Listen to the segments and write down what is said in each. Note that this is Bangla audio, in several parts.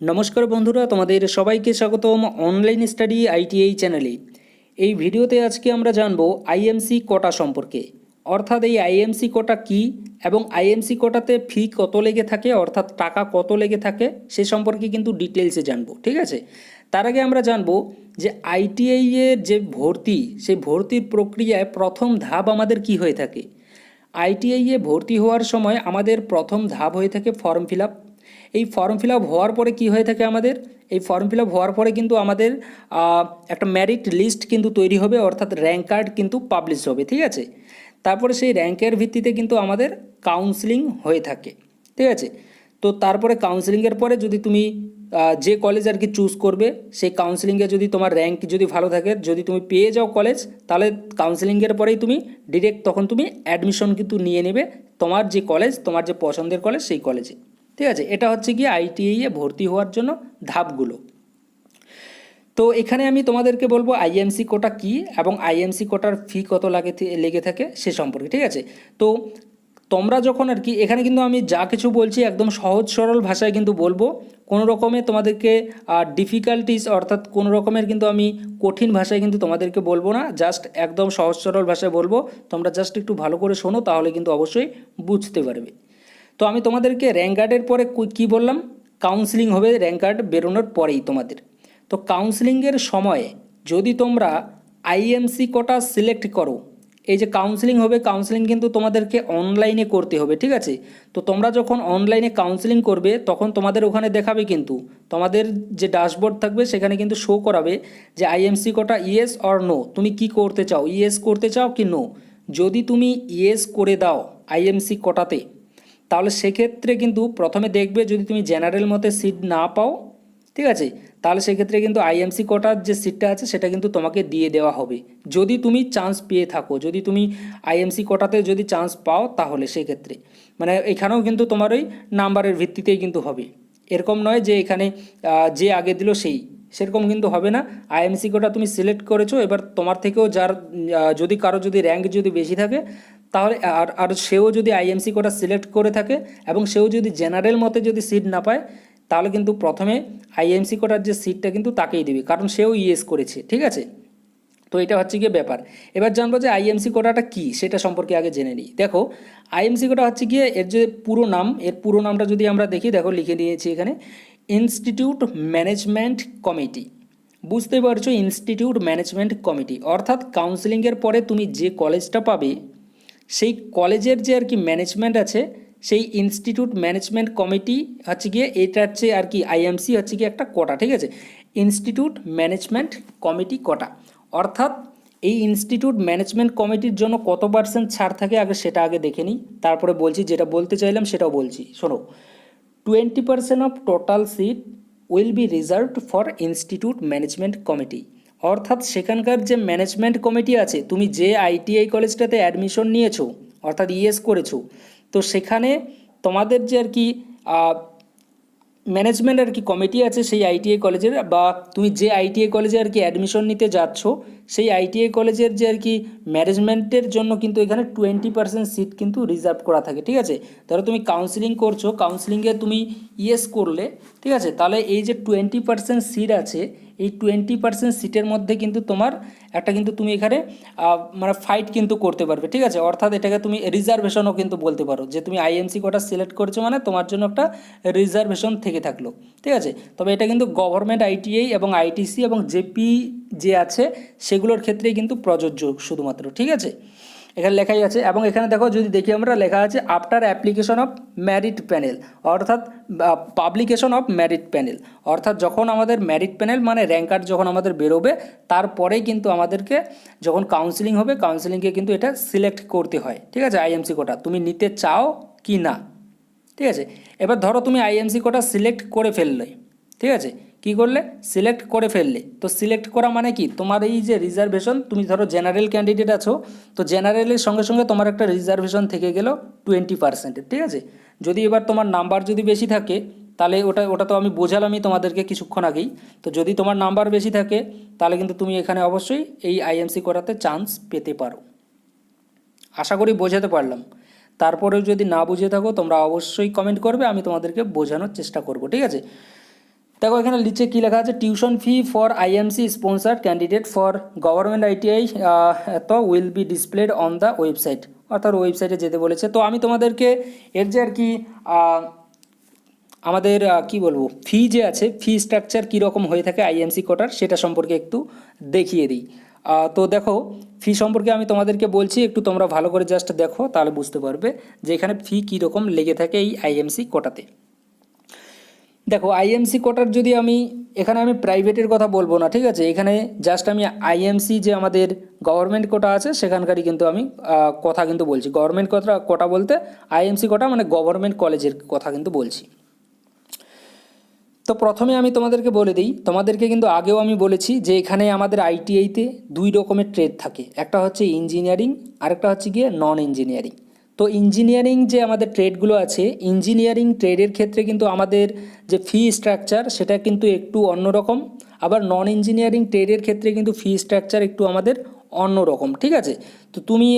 নমস্কার বন্ধুরা, তোমাদের সবাইকে স্বাগতম অনলাইন স্টাডি আইটিআই চ্যানেলে এই ভিডিওতে আজকে আমরা জানব আইএমসি কোটা সম্পর্কে। অর্থাৎ এই আইএমসি কোটা কি এবং আইএমসি কোটাতে ফি কত লেগে থাকে, অর্থাৎ টাকা কত লেগে থাকে, সে সম্পর্কে কিন্তু ডিটেলসে জানব, ঠিক আছে? তার আগে আমরা জানব যে আইটিআই এর যে ভর্তি, সেই ভর্তির প্রক্রিয়ায় প্রথম ধাপ আমাদের কি হয়ে থাকে। আইটিআই এ ভর্তি হওয়ার সময় আমাদের প্রথম ধাপ হয়ে থাকে ফর্ম ফিল আপ এই ফর্ম ফিল আপ হওয়ার পরে কি হয়ে থাকে আমাদের? এই ফর্ম ফিল আপ হওয়ার পরে কিন্তু আমাদের একটা ম্যারিট লিস্ট কিন্তু তৈরি হবে, অর্থাৎ র্যাঙ্ক কার্ড কিন্তু পাবলিশ হবে, ঠিক আছে? তারপরে সেই র্যাঙ্কের ভিত্তিতে কিন্তু আমাদের কাউন্সিলিং হয়ে থাকে, ঠিক আছে? তো তারপরে কাউন্সিলিংয়ের পরে যদি তুমি যে কলেজ আর কি চুজ করবে, সেই কাউন্সিলিংয়ে যদি তোমার র্যাঙ্ক যদি ভালো থাকে, যদি তুমি পেয়ে যাও কলেজ তাহলে কাউন্সিলিংয়ের পরেই তুমি ডিরেক্ট তখন তুমি অ্যাডমিশন কিন্তু নিয়ে নেবে তোমার যে কলেজ তোমার যে পছন্দের কলেজ সেই কলেজে ঠিক আছে? এটা হচ্ছে কি আইটিআই এ ভর্তি হওয়ার জন্য ধাপগুলো। তো এখানে আমি তোমাদেরকে বলব আইএমসি কোটা কি এবং আইএমসি কোটার ফি কত লাগে লেগে থাকে সে সম্পর্কে, ঠিক আছে? তো তোমরা যখন আর কি, এখানে কিন্তু আমি যা কিছু বলছি একদম সহজ সরল ভাষায় কিন্তু বলব। কোনো রকমে তোমাদেরকে ডিফিকাল্টিস অর্থাৎ কোনো রকমের কিন্তু আমি কঠিন ভাষায় কিন্তু তোমাদেরকে বলব না। জাস্ট একদম সহজ সরল ভাষায় বলব। তোমরা জাস্ট একটু ভালো করে শোনো, তাহলে কিন্তু অবশ্যই বুঝতে পারবে। তো আমি তোমাদেরকে র্যাঙ্ক কার্ডের পরে কু- বললাম? কাউন্সিলিং হবে র্যাঙ্ক কার্ড বেরোনোর পরেই তোমাদের। তো কাউন্সিলিংয়ের সময়ে যদি তোমরা আইএমসি কোটা সিলেক্ট করো, এই যে কাউন্সিলিং হবে কাউন্সিলিং কিন্তু তোমাদেরকে অনলাইনে করতে হবে, ঠিক আছে? তো তোমরা যখন অনলাইনে কাউন্সিলিং করবে, তখন তোমাদের ওখানে দেখাবে কিন্তু, তোমাদের যে ড্যাশবোর্ড থাকবে, সেখানে কিন্তু শো করাবে যে IMC quota yes or no তুমি কি করতে চাও? ইয়েস করতে চাও কি নো যদি তুমি ইয়েস করে দাও আইএমসি কোটাতে তাহলে সেক্ষেত্রে কিন্তু প্রথমে দেখবে যদি তুমি জেনারেল মতে সিট না পাও, ঠিক আছে? তাহলে সেক্ষেত্রে কিন্তু আইএমসি কোটার যে সিটটা আছে, সেটা কিন্তু তোমাকে দিয়ে দেওয়া হবে। যদি তুমি চান্স পেয়ে থাকো, যদি তুমি আইএমসি কোটাতে যদি চান্স পাও, তাহলে সেক্ষেত্রে। মানে এখানেও কিন্তু তোমার ওই নাম্বারের ভিত্তিতেই কিন্তু হবে। এরকম নয় যে এখানে যে আগে দিল সেই। সেরকম কিন্তু হবে না। আইএমসি কোটা তুমি সিলেক্ট করেছ, এবার তোমার থেকেও যার যদি কারও যদি র্যাঙ্ক যদি বেশি থাকে তাহলে আর আর সেও যদি আইএমসি কোটা সিলেক্ট করে থাকে এবং সেও যদি জেনারেল মতে যদি সিট না পায়, তাহলে কিন্তু প্রথমে আইএমসি কোটার যে সিটটা কিন্তু তাকেই দেবে, কারণ সেও ইএস করেছে, ঠিক আছে? তো এটা হচ্ছে গিয়ে ব্যাপার। এবার জানব যে আইএমসি কোটাটা কি, সেটা সম্পর্কে আগে জেনে নিই। দেখো আইএমসি কোটা হচ্ছে গিয়ে এর যে পুরো নাম, এর পুরো নামটা যদি আমরা দেখি, দেখো লিখে নিয়েছি এখানে ইনস্টিটিউট ম্যানেজমেন্ট কমিটি বুঝতে পারছ ইনস্টিটিউট ম্যানেজমেন্ট কমিটি অর্থাৎ কাউন্সিলিংয়ের পরে তুমি যে কলেজটা পাবে সেই কলেজের যে আর কি ম্যানেজমেন্ট আছে, সেই ইনস্টিটিউট ম্যানেজমেন্ট কমিটি হচ্ছে গিয়ে এটা হচ্ছে আর কি আইএমসি হচ্ছে গিয়ে একটা কোটা, ঠিক আছে? Institute management committee quota. অর্থাৎ এই ইনস্টিটিউট ম্যানেজমেন্ট কমিটির জন্য কত পার্সেন্ট ছাড় থাকে আগে সেটা আগে দেখে নিই। তারপরে বলছি, যেটা বলতে চাইলাম সেটাও বলছি। শোনো twenty percent of total seat will be reserved for institute management committee অর্থাৎ সেখানকার যে ম্যানেজমেন্ট কমিটি আছে, তুমি যে আইটিআই কলেজটাতে অ্যাডমিশন নিয়েছো, অর্থাৎ ইএস করেছ, তো সেখানে তোমাদের যে আর কি ম্যানেজমেন্ট আর কি কমিটি আছে সেই আইটিআই কলেজের, বা তুমি যে আইটিআই কলেজে আর কি অ্যাডমিশন নিতে যাচ্ছ সেই আইটিআই কলেজের যে আর কি ম্যানেজমেন্টের জন্য কিন্তু এখানে টোয়েন্টি পার্সেন্ট সিট কিন্তু রিজার্ভ করা থাকে, ঠিক আছে? ধরো তুমি কাউন্সিলিং করছ কাউন্সিলিংয়ে তুমি ইয়েস করলে, ঠিক আছে? তাহলে এই যে টোয়েন্টি পার্সেন্ট সিট আছে, এই টোয়েন্টি পার্সেন্ট সিটের মধ্যে কিন্তু তোমার একটা কিন্তু তুমি এখানে মানে ফাইট কিন্তু করতে পারবে, ঠিক আছে? অর্থাৎ এটাকে তুমি রিজার্ভেশনও কিন্তু বলতে পারো, যে তুমি আইএমসি কোটা সিলেক্ট করেছ মানে তোমার জন্য একটা রিজার্ভেশন থেকে থাকল, ঠিক আছে? তবে এটা কিন্তু গভর্নমেন্ট আইটিআই এবং আইটিসি এবং জেপি যে আছে সেগুলোর ক্ষেত্রেই কিন্তু প্রযোজ্য শুধুমাত্র, ঠিক আছে? এখানে লেখাই আছে, এবং এখানে দেখো যদি দেখি আমরা, লেখা আছে after application of merit panel অর্থাৎ পাবলিকেশন অফ ম্যারিট প্যানেল অর্থাৎ যখন আমাদের ম্যারিট প্যানেল মানে র্যাঙ্ক কার্ড যখন আমাদের বেরোবে, তারপরেই কিন্তু আমাদেরকে যখন কাউন্সিলিং হবে কাউন্সিলিংকে কিন্তু এটা সিলেক্ট করতে হয়, ঠিক আছে আইএমসি কোটা, তুমি নিতে চাও কি না, ঠিক আছে? এবার ধরো তুমি আইএমসি কোটা সিলেক্ট করে ফেললে, ঠিক আছে? কি করলে? সিলেক্ট করে ফেললে। তো সিলেক্ট করা মানে কি? তোমার এই যে রিজার্ভেশন তুমি ধরো জেনারেল ক্যান্ডিডেট আছো, তো জেনারেলের সঙ্গে সঙ্গে তোমার একটা রিজার্ভেশন থেকে গেল টোয়েন্টি পার্সেন্টের ঠিক আছে? যদি এবার তোমার নাম্বার যদি বেশি থাকে, তাহলে ওটা ওটা তো আমি বোঝালামই তোমাদেরকে কিছুক্ষণ আগেই। তো যদি তোমার নাম্বার বেশি থাকে, তাহলে কিন্তু তুমি এখানে অবশ্যই এই আইএমসি করাতে চান্স পেতে পারো। আশা করি বোঝাতে পারলাম। তারপরেও যদি না বুঝে থাকো, তোমরা অবশ্যই কমেন্ট করবে, আমি তোমাদেরকে বোঝানোর চেষ্টা করব, ঠিক আছে? দেখো, এখানে নিচে কী লেখা আছে? Tuition fee for IMC sponsored candidate for government ITI তো will be displayed on the website অর্থাৎ ওয়েবসাইটে যেতে বলেছে। তো আমি তোমাদেরকে এর যে আর কি আমাদের কি বলব ফি যে আছে ফি স্ট্রাকচার কীরকম হয়ে থাকে আইএমসি কোটার, সেটা সম্পর্কে একটু দেখিয়ে দিই। তো দেখো ফি সম্পর্কে আমি তোমাদেরকে বলছি, একটু তোমরা ভালো করে জাস্ট দেখো, তাহলে বুঝতে পারবে যে এখানে ফি কীরকম লেগে থাকে এই আইএমসি কোটাতে। দেখো আইএমসি কোটার যদি আমি, এখানে আমি প্রাইভেটের কথা বলব না, ঠিক আছে? এখানে জাস্ট আমি আইএমসি যে আমাদের গভর্নমেন্ট কোটা আছে, সেখানকারই কিন্তু আমি কথা কিন্তু বলছি। গভর্নমেন্ট কোটা কোটা বলতে আইএমসি কোটা মানে গভর্নমেন্ট কলেজের কথা কিন্তু বলছি। তো প্রথমে আমি তোমাদেরকে বলে দিই, তোমাদেরকে কিন্তু আগেও আমি বলেছি যে এখানে আমাদের আইটিআইতে দুই রকমের ট্রেড থাকে। একটা হচ্ছে ইঞ্জিনিয়ারিং আরেকটা হচ্ছে গিয়ে নন ইঞ্জিনিয়ারিং তো ইঞ্জিনিয়ারিং যে আমাদের ট্রেডগুলো আছে ইঞ্জিনিয়ারিং ট্রেডের ক্ষেত্রে কিন্তু আমাদের যে ফি স্ট্রাকচার সেটা কিন্তু একটু অন্যরকম। আবার নন ইঞ্জিনিয়ারিং ট্রেডের ক্ষেত্রে কিন্তু ফি স্ট্রাকচার একটু আমাদের অন্যরকম, ঠিক আছে? তো তুমি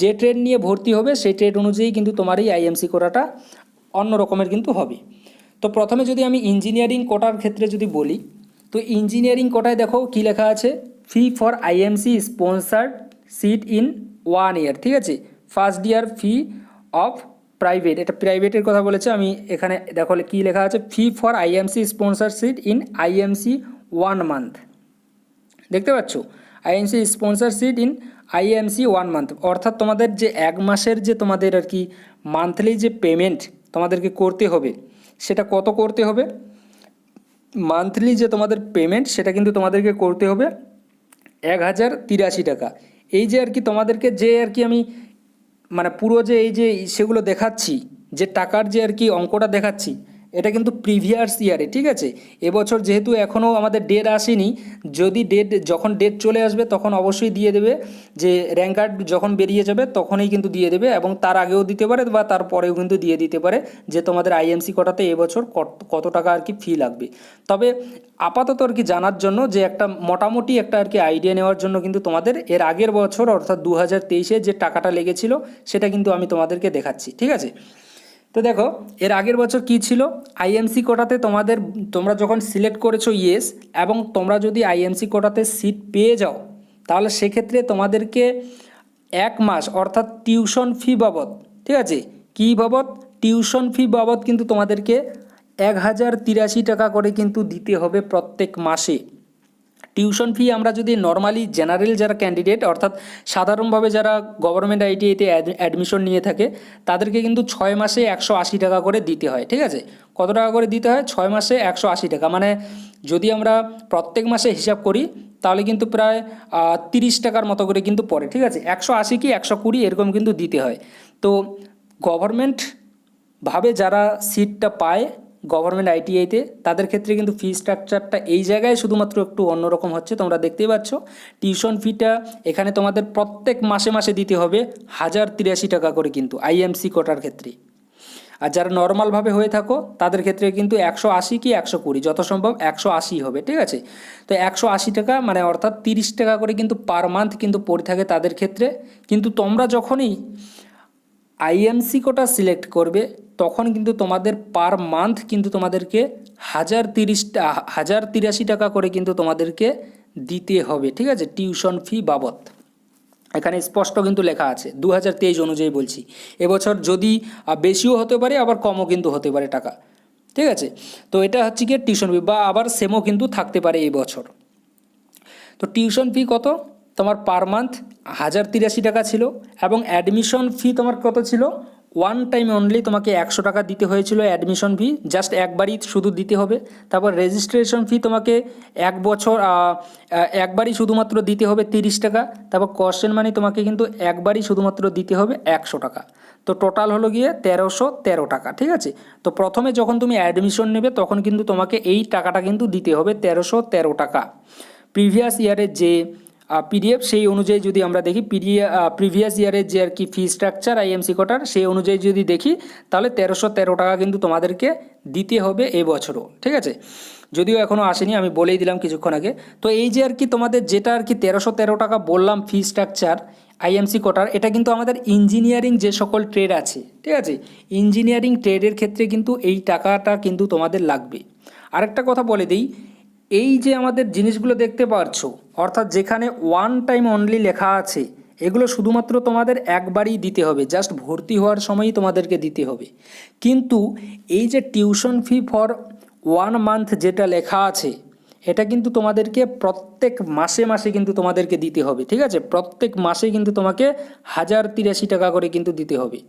যে ট্রেড নিয়ে ভর্তি হবে, সেই ট্রেড অনুযায়ী কিন্তু তোমার এই আইএমসি করাটা অন্য রকমের কিন্তু হবে। তো প্রথমে যদি আমি ইঞ্জিনিয়ারিং কোটার ক্ষেত্রে যদি বলি, তো ইঞ্জিনিয়ারিং কোটায় দেখো কী লেখা আছে? Fee for IMC sponsored seat in one year ঠিক আছে? First year fee of private এটা প্রাইভেটের কথা বলেছে, আমি এখানে দেখো কী লেখা আছে fee for IMC sponsor seat in IMC one month দেখতে পাচ্ছ? IMC sponsor seat in IMC one month অর্থাৎ তোমাদের যে এক মাসের যে তোমাদের আর কি মান্থলি যে পেমেন্ট তোমাদেরকে করতে হবে, সেটা কত করতে হবে? মান্থলি যে তোমাদের পেমেন্ট সেটা কিন্তু তোমাদেরকে করতে হবে এক হাজার তিরাশি টাকা। এই যে আর কি তোমাদেরকে যে আর কি আমি মানে পুরো যে এই যে সেগুলো দেখাচ্ছি যে টাকার যে আর কি অঙ্কটা দেখাচ্ছি এটা কিন্তু প্রিভিয়াস ইয়ারে ঠিক আছে? এবছর যেহেতু এখনও আমাদের ডেট আসেনি, যদি ডেট যখন ডেট চলে আসবে, তখন অবশ্যই দিয়ে দেবে যে র্যাঙ্ক কার্ড যখন বেরিয়ে যাবে, তখনই কিন্তু দিয়ে দেবে এবং তার আগেও দিতে পারে বা তারপরেও কিন্তু দিয়ে দিতে পারে যে তোমাদের আইএমসি কটাতে এবছর কত- টাকা আর কি ফি লাগবে। তবে আপাতত আর কি জানার জন্য যে একটা মোটামুটি একটা আর কি আইডিয়া নেওয়ার জন্য কিন্তু তোমাদের এর আগের বছর অর্থাৎ দু হাজার তেইশে যে টাকাটা লেগেছিল, সেটা কিন্তু আমি তোমাদেরকে দেখাচ্ছি, ঠিক আছে? তো দেখো, এর আগের বছর কি ছিল? আইএমসি কোটাতে তোমাদের, তোমরা যখন সিলেক্ট করেছ ইয়েস এবং তোমরা যদি আইএমসি কোটাতে সিট পেয়ে যাও, তাহলে সেক্ষেত্রে তোমাদেরকে এক মাস, অর্থাৎ টিউশন ফি বাবদ, ঠিক আছে? কী বাবদ? টিউশন ফি বাবদ কিন্তু তোমাদেরকে এক হাজার তিরাশি টাকা করে কিন্তু দিতে হবে প্রত্যেক মাসে। টিউশন ফি আমরা যদি নর্মালি জেনারেল যারা ক্যান্ডিডেট অর্থাৎ সাধারণভাবে যারা গভর্নমেন্ট আইটিআইতে অ্যাডমিশন নিয়ে থাকে, তাদেরকে কিন্তু ছয় মাসে একশো আশি টাকা করে দিতে হয়, ঠিক আছে? কত টাকা করে দিতে হয়? ছয় মাসে একশো আশি টাকা। মানে যদি আমরা প্রত্যেক মাসে হিসাব করি, তাহলে কিন্তু প্রায় তিরিশ টাকার মতো করে কিন্তু পড়ে, ঠিক আছে? একশো আশি কি একশো কুড়ি? এরকম কিন্তু দিতে হয়। তো গভর্নমেন্ট ভাবে যারা সিটটা পায় গভর্নমেন্ট আইটিআইতে, তাদের ক্ষেত্রে কিন্তু ফি স্ট্রাকচারটা এই জায়গায় শুধুমাত্র একটু অন্যরকম হচ্ছে, তোমরা দেখতেই পাচ্ছ। টিউশন ফিটা এখানে তোমাদের প্রত্যেক মাসে মাসে দিতে হবে হাজার তিরাশি টাকা করে কিন্তু আইএমসি কোটার ক্ষেত্রে। আর যারা নর্মালভাবে হয়ে থাকো, তাদের ক্ষেত্রে কিন্তু একশো আশি কি একশো কুড়ি যত সম্ভব একশো আশি হবে, ঠিক আছে? তো একশো আশি টাকা মানে অর্থাৎ তিরিশ টাকা করে কিন্তু পার মান্থ কিন্তু পড়ে থাকে তাদের ক্ষেত্রে। কিন্তু তোমরা যখনই আইএমসি কোটা সিলেক্ট করবে, তখন কিন্তু তোমাদের পার মান্থ কিন্তু তোমাদেরকে হাজার তিরিশ টা- হাজার তিরাশি টাকা করে কিন্তু তোমাদেরকে দিতে হবে, ঠিক আছে? টিউশন ফি বাবদ। এখানে স্পষ্ট কিন্তু লেখা আছে দু হাজার তেইশ অনুযায়ী বলছি। এবছর যদি বেশিও হতে পারে, আবার কমও কিন্তু হতে পারে টাকা, ঠিক আছে? তো এটা হচ্ছে কি টিউশন ফি বা আবার সেমও কিন্তু থাকতে পারে এই বছর তো টিউশন ফি কত? তোমার পার মান্থ হাজার তিরাশি টাকা ছিল এবং অ্যাডমিশন ফি তোমার কত ছিল? ওয়ান টাইম অনলি তোমাকে একশো টাকা দিতে হয়েছিল অ্যাডমিশন ফি জাস্ট একবারই শুধু দিতে হবে। তারপর রেজিস্ট্রেশন ফি তোমাকে এক বছর একবারই শুধুমাত্র দিতে হবে তিরিশ টাকা। তারপর কোশ্চেন মানি তোমাকে কিন্তু একবারই শুধুমাত্র দিতে হবে একশো টাকা। তো টোটাল হলো গিয়ে তেরোশো তেরো টাকা, ঠিক আছে? তো প্রথমে যখন তুমি অ্যাডমিশন নেবে, তখন কিন্তু তোমাকে এই টাকাটা কিন্তু দিতে হবে তেরোশো তেরো টাকা। প্রিভিয়াস ইয়ারের যে পিডিএফ সেই অনুযায়ী যদি আমরা দেখি প্রিভিয়াস ইয়ারের যে আর কি ফি স্ট্রাকচার আইএমসি কোটার সেই অনুযায়ী যদি দেখি, তাহলে তেরোশো তেরো টাকা কিন্তু তোমাদেরকে দিতে হবে এবছরও, ঠিক আছে? যদিও এখনও আসেনি, আমি বলেই দিলাম কিছুক্ষণ আগে। তো এই যে আর কি তোমাদের যেটা আর কি তেরোশো তেরো টাকা বললাম ফি স্ট্রাকচার আইএমসি কোটার এটা কিন্তু আমাদের ইঞ্জিনিয়ারিং যে সকল ট্রেড আছে, ঠিক আছে? ইঞ্জিনিয়ারিং ট্রেডের ক্ষেত্রে কিন্তু এই টাকাটা কিন্তু তোমাদের লাগবে। আরেকটা কথা বলে দিই এই যে আমাদের জিনিসগুলো দেখতে পারছ, অর্থাৎ যেখানে ওয়ান টাইম অনলি লেখা আছে, এগুলো শুধুমাত্র তোমাদের একবারই দিতে হবে জাস্ট ভর্তি হওয়ার সময়ই তোমাদেরকে দিতে হবে। কিন্তু এই যে tuition fee for one month যেটা লেখা আছে, এটা কিন্তু তোমাদেরকে প্রত্যেক মাসে মাসে কিন্তু তোমাদেরকে দিতে হবে, ঠিক আছে? প্রত্যেক মাসে কিন্তু তোমাকে হাজার তিরাশি টাকা করে কিন্তু দিতে হবে।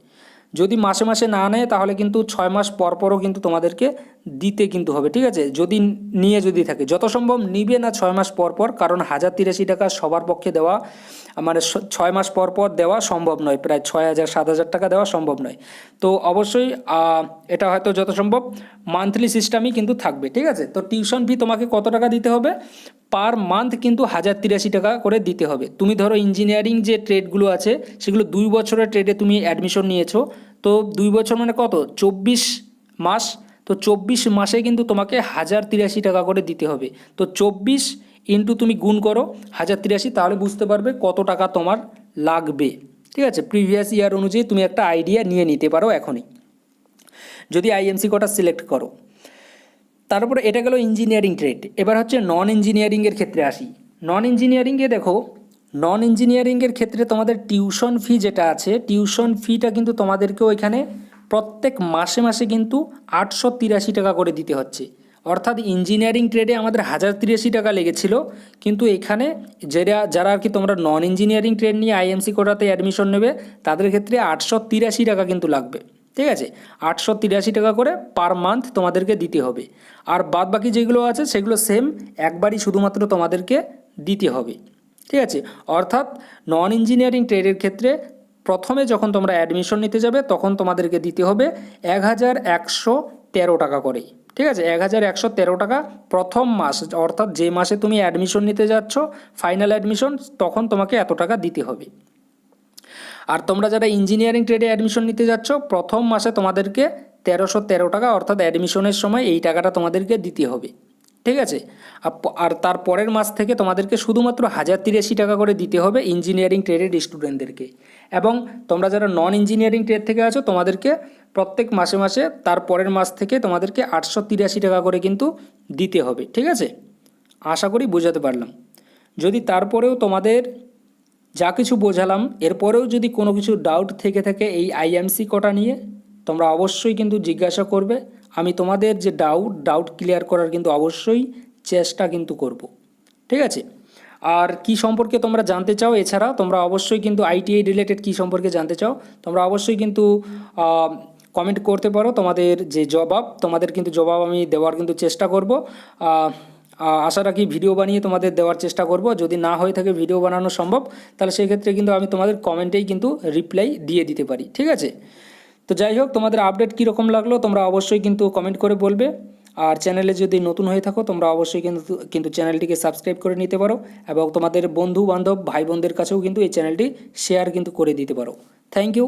যদি মাসে মাসে না নেয়, তাহলে কিন্তু ছয় মাস পর পরও কিন্তু তোমাদেরকে দিতে কিন্তু হবে, ঠিক আছে? যদি নিয়ে যদি থাকে, যত সম্ভব নিবে না ছয় মাস পর পর, কারণ হাজার তিরাশি টাকা সবার পক্ষে দেওয়া মানে ছয় মাস পর পর দেওয়া সম্ভব নয়, প্রায় ছয় হাজার, সাত হাজার টাকা দেওয়া সম্ভব নয়। তো অবশ্যই এটা হয়তো যত সম্ভব মান্থলি সিস্টেমই কিন্তু থাকবে, ঠিক আছে? তো টিউশন ফি তোমাকে কত টাকা দিতে হবে? পার মান্থ কিন্তু হাজার তিরাশি টাকা করে দিতে হবে। তুমি ধরো ইঞ্জিনিয়ারিং যে ট্রেডগুলো আছে, সেগুলো দুই বছরের ট্রেডে তুমি অ্যাডমিশন নিয়েছো, তো দুই বছর মানে কত? চব্বিশ মাস তো চব্বিশ মাসে কিন্তু তোমাকে হাজার তিরাশি টাকা করে দিতে হবে। তো চব্বিশ ইন্টু তুমি গুণ করো, হাজার তিরাশি, তাহলে বুঝতে পারবে কত টাকা তোমার লাগবে। ঠিক আছে? প্রিভিয়াস ইয়ার অনুযায়ী তুমি একটা আইডিয়া নিয়ে নিতে পারো এখনই। যদি আইএমসি কটা সিলেক্ট করো। তারপরে এটা গেল ইঞ্জিনিয়ারিং ট্রেড। এবার হচ্ছে নন ইঞ্জিনিয়ারিংয়ের ক্ষেত্রে আসি। নন ইঞ্জিনিয়ারিংয়ে দেখো নন ইঞ্জিনিয়ারিংয়ের ক্ষেত্রে তোমাদের টিউশন ফি যেটা আছে টিউশন ফিটা কিন্তু তোমাদেরকেও এখানে প্রত্যেক মাসে মাসে কিন্তু আটশো তিরাশি টাকা করে দিতে হচ্ছে। অর্থাৎ ইঞ্জিনিয়ারিং ট্রেডে আমাদের হাজার তিরাশি টাকা লেগেছিল। কিন্তু এখানে যারা যারা আর কি তোমরা নন ইঞ্জিনিয়ারিং ট্রেড নিয়ে আইএমসি কোটাতে অ্যাডমিশন নেবে, তাদের ক্ষেত্রে আটশো তিরাশি টাকা কিন্তু লাগবে। ঠিক আছে? আটশো তিরাশি টাকা করে পার মান্থ তোমাদেরকে দিতে হবে। আর বাদ বাকি যেগুলো আছে, সেগুলো সেম একবারই শুধুমাত্র তোমাদেরকে দিতে হবে। ঠিক আছে? অর্থাৎ নন ইঞ্জিনিয়ারিং ট্রেডের ক্ষেত্রে প্রথমে যখন তোমরা অ্যাডমিশন নিতে যাবে, তখন তোমাদেরকে দিতে হবে এক হাজার একশো তেরো টাকা করে ঠিক আছে? এক হাজার একশো তেরো টাকা প্রথম মাস, অর্থাৎ যে মাসে তুমি অ্যাডমিশন নিতে যাচ্ছ ফাইনাল অ্যাডমিশন তখন তোমাকে এত টাকা দিতে হবে। আর তোমরা যারা ইঞ্জিনিয়ারিং ট্রেডে অ্যাডমিশন নিতে যাচ্ছ, প্রথম মাসে তোমাদেরকে তেরোশো তেরো টাকা, অর্থাৎ অ্যাডমিশনের সময় এই টাকাটা তোমাদেরকে দিতে হবে। ঠিক আছে? আর তার পরের মাস থেকে তোমাদেরকে শুধুমাত্র হাজার তিরাশি টাকা করে দিতে হবে ইঞ্জিনিয়ারিং ট্রেডের স্টুডেন্টদেরকে এবং তোমরা যারা নন ইঞ্জিনিয়ারিং ট্রেড থেকে আছো, তোমাদেরকে প্রত্যেক মাসে মাসে তার পরের মাস থেকে তোমাদেরকে আটশো তিরাশি টাকা করে কিন্তু দিতে হবে, ঠিক আছে? আশা করি বোঝাতে পারলাম। যদি তারপরেও তোমাদের যা কিছু বোঝালাম, এরপরেও যদি কোনো কিছু ডাউট থেকে থাকে এই আইএমসি কোটা নিয়ে, তোমরা অবশ্যই কিন্তু জিজ্ঞাসা করবে। আমি তোমাদের যে ডাউট ডাউট ক্লিয়ার করার কিন্তু অবশ্যই চেষ্টা কিন্তু করব, ঠিক আছে? আর কি সম্পর্কে তোমরা জানতে চাও, এছাড়া তোমরা অবশ্যই কিন্তু আইটিআই রিলেটেড কি সম্পর্কে জানতে চাও, তোমরা অবশ্যই কিন্তু কমেন্ট করতে পারো তোমাদের যে জবাব, তোমাদের কিন্তু জবাব আমি দেওয়ার কিন্তু চেষ্টা করব। আশা রাখি ভিডিও বানিয়ে তোমাদের দেওয়ার চেষ্টা করব। যদি না হয়ে থাকে ভিডিও বানানো সম্ভব, তাহলে সেক্ষেত্রে কিন্তু আমি তোমাদের কমেন্টেই কিন্তু রিপ্লাই দিয়ে দিতে পারি, ঠিক আছে? তো যাই হোক, তোমাদের আপডেট কীরকম লাগল তোমরা অবশ্যই কিন্তু কমেন্ট করে বলবে। আর চ্যানেলে যদি নতুন হয়ে থাকো, তোমরা অবশ্যই কিন্তু কিন্তু চ্যানেলটিকে সাবস্ক্রাইব করে নিতে পারো এবং তোমাদের বন্ধু বান্ধব ভাই বোনদের কাছেও কিন্তু এই চ্যানেলটি শেয়ার কিন্তু করে দিতে পারো। Thank you